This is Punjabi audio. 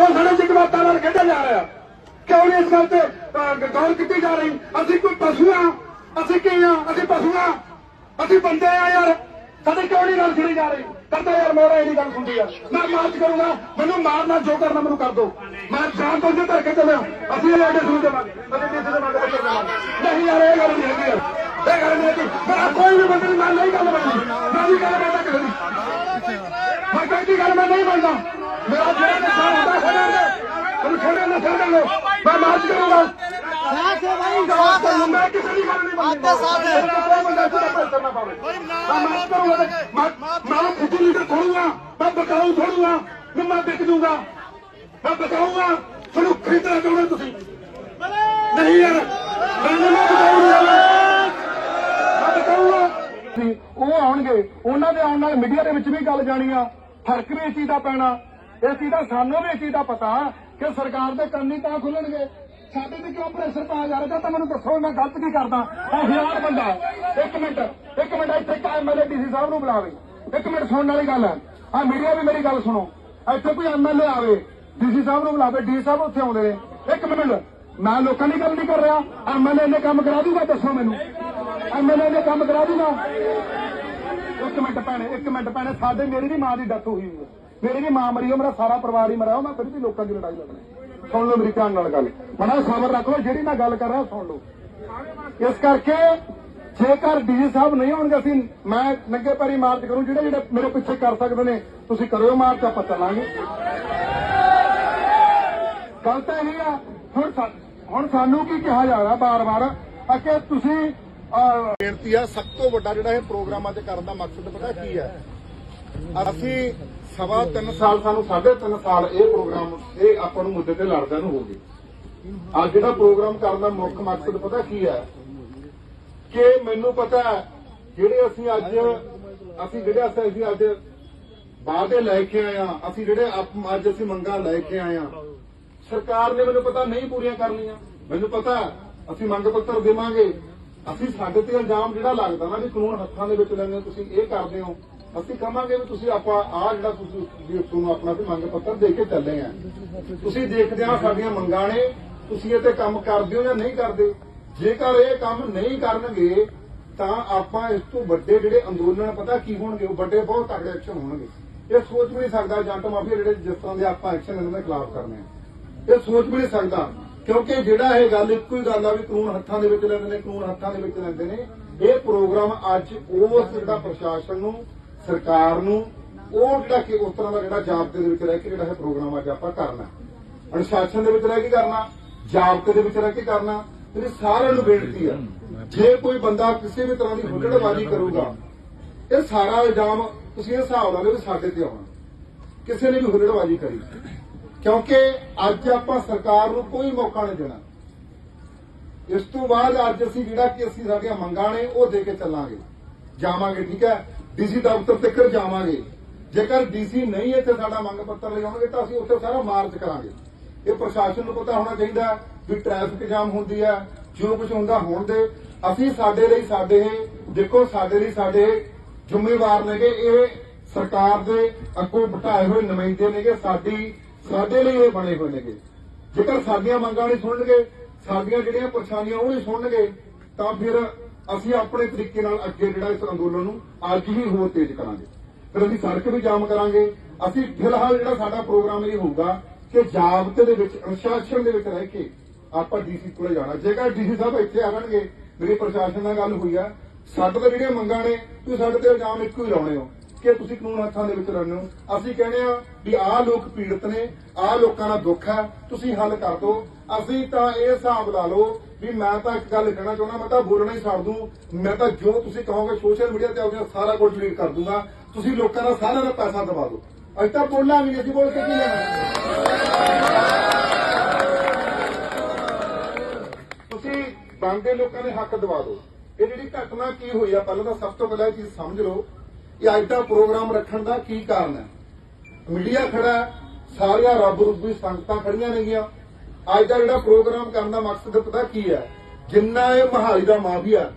ਹੁਣ ਸਾਡੇ ਜਗਵਾਤਾਂ ਨਾਲ ਖੇਡਿਆ ਜਾ ਰਿਹਾ। ਕਿਉਂ ਨਹੀਂ ਇਸ ਗੱਲ ਤੇ ਅਹ, ਗੌਰ ਕੀਤੀ ਜਾ ਰਹੀ? ਅਸੀਂ ਕੋਈ ਪਸ਼ੂ ਆ। ਅਸੀਂ ਕੀ ਆ? ਅਸੀਂ ਪਸ਼ੂ ਆ। ਅਸੀਂ ਬੰਦੇ ਆ ਯਾਰ। ਸਾਡੇ ਕਿਉਂ ਨਹੀਂ ਗੱਲ ਸੁਣੀ ਜਾ ਰਹੀ? ਕਰਦਾ ਯਾਰ ਮੋਰਾ ਇਹਦੀ ਗੱਲ ਸੁਣਦੀ ਆ। ਮੈਂ ਮਾਰਚ ਕਰੂੰਗਾ। ਮੈਨੂੰ ਮਾਰਨਾ ਜੋ ਕਰਨਾ ਮੈਨੂੰ ਕਰ ਦੋ। ਮੈਂ ਜਾਨ ਤੋਂ ਜੇ ਧਰ ਕੇ ਚੱਲਿਆ ਅਸੀਂ ਇਹ ਐਡੇ ਸੁਣ ਦੇਵਾਂਗੇ ਨਹੀਂ ਯਾਰ ਇਹ ਗੱਲ ਨਹੀਂ ਹੈਗੀ ਯਾਰ। ਇਹ ਗੱਲ ਨਹੀਂ ਹੈਗੀ। ਮੇਰਾ ਕੋਈ ਵੀ ਬੰਦੇ ਨਾਲ ਨਹੀਂ ਗੱਲ ਬਣਦੀ ਮੈਂ ਵੀ ਗੱਲ ਬਣਦਾ ਕਿਸੇ ਦੀ। ਦੀ ਗੱਲ ਮੈਂ ਨਹੀਂ ਬਣਦਾ ਮੇਰਾ ਜਿਹੜਾ ਨੁਕਸਾਨ ਹੁੰਦਾ ਖੜਾ ਦੇ। ਉਹਨੂੰ ਛੋੜੇ ਨਾ ਛੱਡ ਲੋ ਮੈਂ ਮਾਰਚ ਕਰੂੰਗਾ। ਸਾਥ ਹੈ ਭਾਈ ਸਾਥ ਹੈ। ਮੈਂ ਕਿਸੇ ਦੀ ਗੱਲ ਨਹੀਂ ਆਪੇ ਸਾਥ ਹੈ। ਕੋਈ ਬੰਦਾ ਤੱਕ ਕਰਨਾ ਪਾਵੇ। ਮੈਂ ਮਾਰਚ ਕਰੂੰਗਾ ਮੈਂ ਮੈਂ ਖੁਦ ਲੀਡਰ ਥੋੜੂਗਾ ਮੈਂ ਬਕਾਊ ਥੋੜੂਗਾ ਮੈਂ ਮੈਂ ਵਿਕ ਦੂੰਗਾ ਮੈਂ ਬਕਾਊਗਾ ਤੁਹਾਨੂੰ ਖਰੀਦਣਾ ਚਾਹੁੰਦੇ ਤੁਸੀਂ। ਨਹੀਂ ਯਾਰ ਮੈਂ ਬਕਾਊਗਾ ਸੀ ਉਹ ਆਉਣਗੇ ਉਹਨਾਂ ਦੇ ਆਉਣ ਨਾਲ ਮੀਡੀਆ ਦੇ ਵਿੱਚ ਵੀ ਗੱਲ ਜਾਣੀ ਆ। ਫ਼ਰਕ ਵੀ ਇਸ ਚੀਜ਼ ਦਾ ਪੈਣਾ। ਇਸ ਚੀਜ਼ ਦਾ ਸਾਨੂੰ ਵੀ ਇਸ ਚੀਜ਼ ਦਾ ਪਤਾ ਕਿ ਸਰਕਾਰ ਦੇ ਕੰਨ ਹੀ ਤਾਂ ਖੁੱਲਣਗੇ। ਸਾਡੇ ਤੇ ਕਿਉਂ ਪ੍ਰੈਸ਼ਰ ਪਾਇਆ ਜਾ ਰਿਹਾ? ਤਾਂ ਮੈਨੂੰ ਦੱਸੋ, ਮੈਂ ਗਲਤ ਕੀ ਕਰਦਾ? ਇਹ ਹਜ਼ਾਰ ਬੰਦਾ। ਇੱਕ ਮਿੰਟ ਇੱਕ ਮਿੰਟ, ਇੱਥੇ ਐਮਐਲਏ ਡੀਸੀ ਸਾਹਿਬ ਨੂੰ ਬੁਲਾਵੇ। ਇੱਕ ਮਿੰਟ ਸੁਣਨ ਵਾਲੀ ਗੱਲ ਹੈ। ਆ ਮੀਡੀਆ ਵੀ ਮੇਰੀ ਗੱਲ ਸੁਣੋ। ਇੱਥੇ ਕੋਈ ਐਮਐਲਏ ਆਵੇ ਡੀਸੀ ਸਾਹਿਬ ਨੂੰ ਬੁਲਾਵੇ ਡੀ ਸਾਹਿਬ ਉੱਥੇ ਆਉਂਦੇ ਨੇ। ਇੱਕ ਮਿੰਟ, ਮੈਂ ਲੋਕਾਂ ਦੀ ਗੱਲ ਨਹੀਂ ਕਰ ਰਿਹਾ। ਐਮਐਲਏ ਨੇ ਕੰਮ ਕਰਾ ਦੂਗਾ, ਦੱਸੋ ਮੈਨੂੰ। ਐਮਐਲਏ ਨੇ ਕੰਮ ਕਰਾ ਦੂਗਾ। ਇੱਕ ਮਿੰਟ ਭੈਣੇ, ਇੱਕ ਮਿੰਟ ਭੈਣੇ, ਸਾਡੇ ਮੇਰੀ ਵੀ ਮਾਂ ਦੀ ਡੈਥ ਹੋਈ ਹੋਈ ਹੈ। ਮੇਰੀ ਵੀ ਮਾਂ ਮਰੀ ਹੋ ਮੇਰਾ ਸਾਰਾ ਪਰਿਵਾਰ ਹੀ ਮਰਿਆ ਹੋ ਮੈਂ ਫਿਰ ਵੀ ਲੋਕਾਂ ਦੀ ਲੜਾਈ ਲੜਨੀ। ਸੁਣ ਲਓ ਮੇਰੀ ਧਿਆਨ ਨਾਲ ਗੱਲ। ਬੜਾ ਸਬਰ ਰੱਖ ਲਓ, ਜਿਹੜੀ ਮੈਂ ਗੱਲ ਕਰ ਰਿਹਾ, ਸੁਣ ਲਓ। ਇਸ ਕਰਕੇ ਜੇਕਰ ਡੀਜੀ ਸਾਹਿਬ ਨਹੀਂ ਆਉਣਗੇ, ਅਸੀਂ ਮੈਂ ਨੰਗੇ ਪੈਰੀ ਮਾਰਚ ਕਰੂੰ, ਜਿਹੜੇ ਜਿਹੜੇ ਮੇਰੇ ਪਿੱਛੇ ਕਰ ਸਕਦੇ ਨੇ, ਤੁਸੀਂ ਕਰਿਓ ਮਾਰਚ, ਆਪਾਂ ਚੱਲਾਂਗੇ। ਗੱਲ ਤਾਂ ਇਹ ਆ, ਹੁਣ ਹੁਣ ਸਾਨੂੰ ਕੀ ਕਿਹਾ ਜਾ ਰਿਹਾ ਬਾਰ-ਬਾਰ? ਕਿ ਤੁਸੀਂ ਬੇਨਤੀ ਆ, ਸਭ ਤੋਂ ਵੱਡਾ ਜਿਹੜਾ ਇਹ ਪ੍ਰੋਗਰਾਮ ਅੱਜ ਕਰਨ ਦਾ ਮਕਸਦ ਪਤਾ ਕੀ ਹੈ? ਅਸੀਂ ਸਵਾ 3 ਸਾਲ, ਸਾਨੂੰ 3.5 ਸਾਲ ਇਹ ਪ੍ਰੋਗਰਾਮ, ਇਹ ਆਪਾਂ ਨੂੰ ਮੁੱਦੇ ਤੇ ਲੜਦਿਆਂ ਨੂੰ ਹੋ ਗਏ। ਅੱਜ ਜਿਹੜਾ ਪ੍ਰੋਗਰਾਮ ਕਰਨ ਦਾ ਮੁੱਖ ਮਕਸਦ ਪਤਾ ਕੀ ਹੈ? ਕਿ ਮੈਨੂੰ ਪਤਾ ਜਿਹੜੇ ਅਸੀਂ ਅੱਜ, ਅਸੀਂ ਜਿਹੜੇ ਅਸੀਂ ਅੱਜ ਵਾਅਦੇ ਲੈ ਕੇ ਆਏ ਆ ਅਸੀਂ ਜਿਹੜੇ ਅੱਜ ਅਸੀਂ ਮੰਗਾਂ ਲੈ ਕੇ ਆਏ ਆ ਸਰਕਾਰ ਨੇ ਮੈਨੂੰ ਪਤਾ ਨਹੀਂ ਪੂਰੀਆਂ ਕਰਨੀਆਂ ਮੈਨੂੰ ਪਤਾ ਅਸੀਂ ਮੰਗ ਪੱਤਰ ਦੇਵਾਂਗੇ। ਅਸੀਂ ਸਾਡੇ ਤੇ ਇਲਜ਼ਾਮ ਜਿਹੜਾ ਲੱਗਦਾ ਨਾ ਵੀ ਕਾਨੂੰਨ ਹੱਥਾਂ ਦੇ ਵਿੱਚ ਲੈਣੇ ਤੁਸੀਂ ਇਹ ਕਰਦੇ ਹੋ, ਅਸੀਂ ਕਹਾਂਗੇ ਵੀ ਤੁਸੀਂ ਆਪਾਂ ਆ ਜਿਹੜਾ ਤੁਸੀਂ ਵੀ ਤੁਹਾਨੂੰ ਆਪਣਾ ਵੀ ਮੰਗ ਪੱਤਰ ਦੇ ਕੇ ਚੱਲੇ ਆ। ਤੁਸੀਂ ਦੇਖਦੇ ਆ ਸਾਡੀਆਂ ਮੰਗਾਂ ਨੇ, ਤੁਸੀਂ ਇਹ ਤੇ ਕੰਮ ਕਰਦੇ ਹੋ ਜਾਂ ਨਹੀਂ ਕਰਦੇ? ਜੇਕਰ ਇਹ ਕੰਮ ਨਹੀਂ ਕਰਨਗੇ, ਤਾਂ ਆਪਾਂ ਇਸ ਤੋਂ ਵੱਡੇ ਜਿਹੜੇ ਅੰਦੋਲਨ ਪਤਾ ਕੀ ਹੋਣਗੇ? ਉਹ ਵੱਡੇ ਬਹੁਤ ਤਗੜੇ ਐਕਸ਼ਨ ਹੋਣਗੇ। ਇਹ ਸੋਚ ਵੀ ਨਹੀਂ ਸਕਦਾ ਜੰਟ ਮਾਫੀਆ ਜਿਹੜੇ ਜਿਸ ਤਰ੍ਹਾਂ ਦੇ ਆਪਾਂ ਐਕਸ਼ਨ ਇਹਨਾਂ ਦੇ ਖਿਲਾਫ ਕਰਨੇ ਆ। ਇਹ ਸੋਚ ਵੀ ਨਹੀਂ ਸਕਦਾ ਕਿਉਂਕਿ ਜਿਹੜਾ ਇਹ ਗੱਲ ਇੱਕੋ ਹੀ ਗੱਲ ਆ ਵੀ ਕਾਨੂੰਨ ਹੱਥਾਂ ਦੇ ਵਿੱਚ ਲੈਂਦੇ ਨੇ, ਕਾਨੂੰਨ ਹੱਥਾਂ ਦੇ ਵਿੱਚ ਲੈਂਦੇ ਨੇ। ਇਹ ਪ੍ਰੋਗਰਾਮ ਅੱਜ ਉਸ ਜਿਹੜਾ ਪ੍ਰਸ਼ਾਸਨ ਨੂੰ, ਸਰਕਾਰ ਨੂੰ, ਉਹ ਜਿਹੜਾ ਕਿ ਉਸ ਤਰ੍ਹਾਂ ਦਾ ਜਿਹੜਾ ਜਾਬਤੇ ਦੇ ਵਿੱਚ ਰਹਿ ਕੇ ਜਿਹੜਾ ਇਹ ਪ੍ਰੋਗਰਾਮ ਅੱਜ ਆਪਾਂ ਕਰਨਾ। ਅਨੁਸ਼ਾਸਨ ਦੇ ਵਿੱਚ ਰਹਿ ਕੇ ਕਰਨਾ, ਜਾਬਤੇ ਦੇ ਵਿੱਚ ਰਹਿ ਕੇ ਕਰਨਾ ਮੇਰੀ ਸਾਰਿਆਂ ਨੂੰ ਬੇਨਤੀ ਆ। ਜੇ ਕੋਈ ਬੰਦਾ ਕਿਸੇ ਵੀ ਤਰ੍ਹਾਂ ਦੀ ਹੁੱਲੜਬਾਜ਼ੀ ਕਰੂਗਾ, ਇਹ ਸਾਰਾ ਇਲਜ਼ਾਮ ਤੁਸੀਂ ਇਹ ਹਿਸਾਬ ਲਾ ਲਓ ਵੀ ਸਾਡੇ ਤੇ ਆਉਣਾ। ਕਿਸੇ ਨੇ ਵੀ ਹੁੱਲੜਬਾਜ਼ੀ ਕਰੀ। ਕਿਉਂਕਿ ਅੱਜ ਆਪਾਂ ਸਰਕਾਰ ਨੂੰ ਕੋਈ ਮੌਕਾ ਨਹੀਂ ਦੇਣਾ। ਇਸ ਤੋਂ ਬਾਅਦ ਅੱਜ ਅਸੀਂ ਜਿਹੜਾ ਕਿ ਅਸੀਂ ਸਾਡੀਆਂ ਮੰਗਾਂ ਨੇ, ਉਹ ਦੇ ਕੇ ਚੱਲਾਂਗੇ। ਜਾਵਾਂਗੇ, ਠੀਕ ਹੈ? ਡੀਸੀ ਦਫ਼ਤਰ ਤੱਕ ਜਾਵਾਂਗੇ। ਜੇਕਰ ਡੀਸੀ ਨਹੀਂ ਇੱਥੇ ਸਾਡਾ ਮੰਗ ਪੱਤਰ ਲੈ ਆਉਣਗੇ, ਤਾਂ ਅਸੀਂ ਉੱਥੇ ਸਾਰਾ ਮਾਰਚ ਕਰਾਂਗੇ। ਇਹ ਪ੍ਰਸ਼ਾਸਨ ਨੂੰ ਪਤਾ ਹੋਣਾ ਚਾਹੀਦਾ ਵੀ ਟ੍ਰੈਫਿਕ ਜਾਮ ਹੁੰਦੀ ਹੈ, ਜੋ ਕੁਝ ਹੁੰਦਾ ਹੋਣ ਦੇ। ਅਸੀਂ ਸਾਡੇ ਲਈ ਸਾਡੇ ਦੇਖੋ ਸਾਡੇ ਲਈ ਸਾਡੇ ਜ਼ਿੰਮੇਵਾਰ ਨੇਗੇ, ਇਹ ਸਰਕਾਰ ਦੇ ਅੱਗੋਂ ਬਿਠਾਏ ਹੋਏ ਨੁਮਾਇੰਦੇ ਨੇਗੇ, ਸਾਡੀ ਸਾਡੇ ਲਈ ਇਹ ਬਣੇ ਹੋਏ ਨੇਗੇ। ਜੇਕਰ ਸਾਡੀਆਂ ਮੰਗਾਂ ਨਹੀਂ ਸੁਣਨਗੇ, ਸਾਡੀਆਂ ਜਿਹੜੀਆਂ ਪਰੇਸ਼ਾਨੀਆਂ ਉਹ ਨਹੀਂ ਸੁਣਨਗੇ, ਤਾਂ ਫਿਰ ਅਸੀਂ ਆਪਣੇ ਤਰੀਕੇ ਨਾਲ ਅੱਗੇ ਜਿਹੜਾ ਇਸ ਅੰਦੋਲਨ ਨੂੰ ਅੱਜ ਹੀ ਹੋਰ ਤੇਜ਼ ਕਰਾਂਗੇ। ਫਿਰ ਅਸੀਂ ਸੜਕ ਵੀ ਜਾਮ ਕਰਾਂਗੇ। ਅਸੀਂ ਫਿਲਹਾਲ ਜਿਹੜਾ ਸਾਡਾ ਪ੍ਰੋਗਰਾਮ ਇਹ ਹੋਊਗਾ ਕਿ ਜਾਬਤੇ ਦੇ ਵਿੱਚ, ਅਨੁਸ਼ਾਸਨ ਦੇ ਵਿੱਚ ਰਹਿ ਕੇ ਆਪਾਂ ਡੀਸੀ ਕੋਲੇ ਜਾਣਾ। ਜੇਕਰ ਡੀਸੀ ਸਾਹਿਬ ਇੱਥੇ ਆਣਗੇ ਮੇਰੀ ਪ੍ਰਸ਼ਾਸਨ ਨਾਲ ਗੱਲ ਹੋਈ ਆ, ਸਾਡੇ ਤੇ ਜਿਹੜੀਆਂ ਮੰਗਾਂ ਨੇ, ਤੁਸੀਂ ਸਾਡੇ ਤੇ ਇਲਜ਼ਾਮ ਇੱਕੋ ਹੀ ਲਾਉਣੇ ਹੋ। ਕਿ ਤੁਸੀਂ ਕਾਨੂੰਨ ਹੱਥਾਂ ਦੇ ਵਿੱਚ ਰਹਿੰਦੇ ਹੋ। ਅਸੀਂ ਕਹਿੰਦੇ ਆ ਵੀ ਆਹ ਲੋਕ ਪੀੜਤ ਨੇ ਆਹ ਲੋਕਾਂ ਦਾ ਦੁੱਖ ਹੈ ਤੁਸੀਂ ਹੱਲ ਕਰ ਦਿਓ। ਅਸੀਂ ਤਾਂ ਇਹ ਹਿਸਾਬ ਲਾ ਲਓ ਵੀ ਮੈਂ ਤਾਂ ਇੱਕ ਗੱਲ ਕਹਿਣਾ ਚਾਹੁੰਦਾ ਮੈਂ ਤਾਂ ਬੋਲਣਾ ਹੀ ਛੱਡ ਦੂੰ। ਮੈਂ ਤਾਂ ਜੋ ਤੁਸੀਂ ਕਹੋਗੇ ਸੋਸ਼ਲ ਮੀਡੀਆ ਤੇ ਆਪਣਾ ਸਾਰਾ ਕੁਝ ਡਿਲੀਟ ਕਰ ਦੂੰਗਾ। ਤੁਸੀਂ ਲੋਕਾਂ ਦਾ ਸਾਰਿਆਂ ਦਾ ਪੈਸਾ ਦਵਾ ਦਿਓ। ਅੱਜ ਤਾਂ ਬੋਲਾਂਗੇ ਨਹੀਂ, ਅਸੀਂ ਬੋਲ ਕੇ ਕੀ ਲੈਣਾ? ਤੁਸੀਂ ਬੰਦੇ ਲੋਕਾਂ ਦੇ ਹੱਕ ਦਵਾ ਦਿਓ। ਇਹ ਜਿਹੜੀ ਘਟਨਾ ਕੀ ਹੋਈ ਆ ਪਹਿਲਾਂ ਤਾਂ ਸਭ ਤੋਂ ਪਹਿਲਾਂ ਇਹ ਚੀਜ਼ ਸਮਝ ਲਓ ਇਹ ਅੱਜ ਦਾ ਪ੍ਰੋਗਰਾਮ ਰੱਖਣ ਦਾ ਕੀ ਕਾਰਨ ਹੈ? ਮੀਡੀਆ ਖੜਾ ਸਾਰੀਆਂ ਰੱਬ ਰੂਪੀ ਸੰਗਤਾਂ ਖੜੀਆਂ ਨੇਗੀਆਂ। ਅੱਜ ਦਾ ਜਿਹੜਾ ਪ੍ਰੋਗਰਾਮ ਕਰਨ ਦਾ ਮਕਸਦ ਪਤਾ ਕੀ ਹੈ? ਜਿੰਨਾ ਇਹ ਮਹਾਲੀ ਦਾ ਮਾਫੀਆ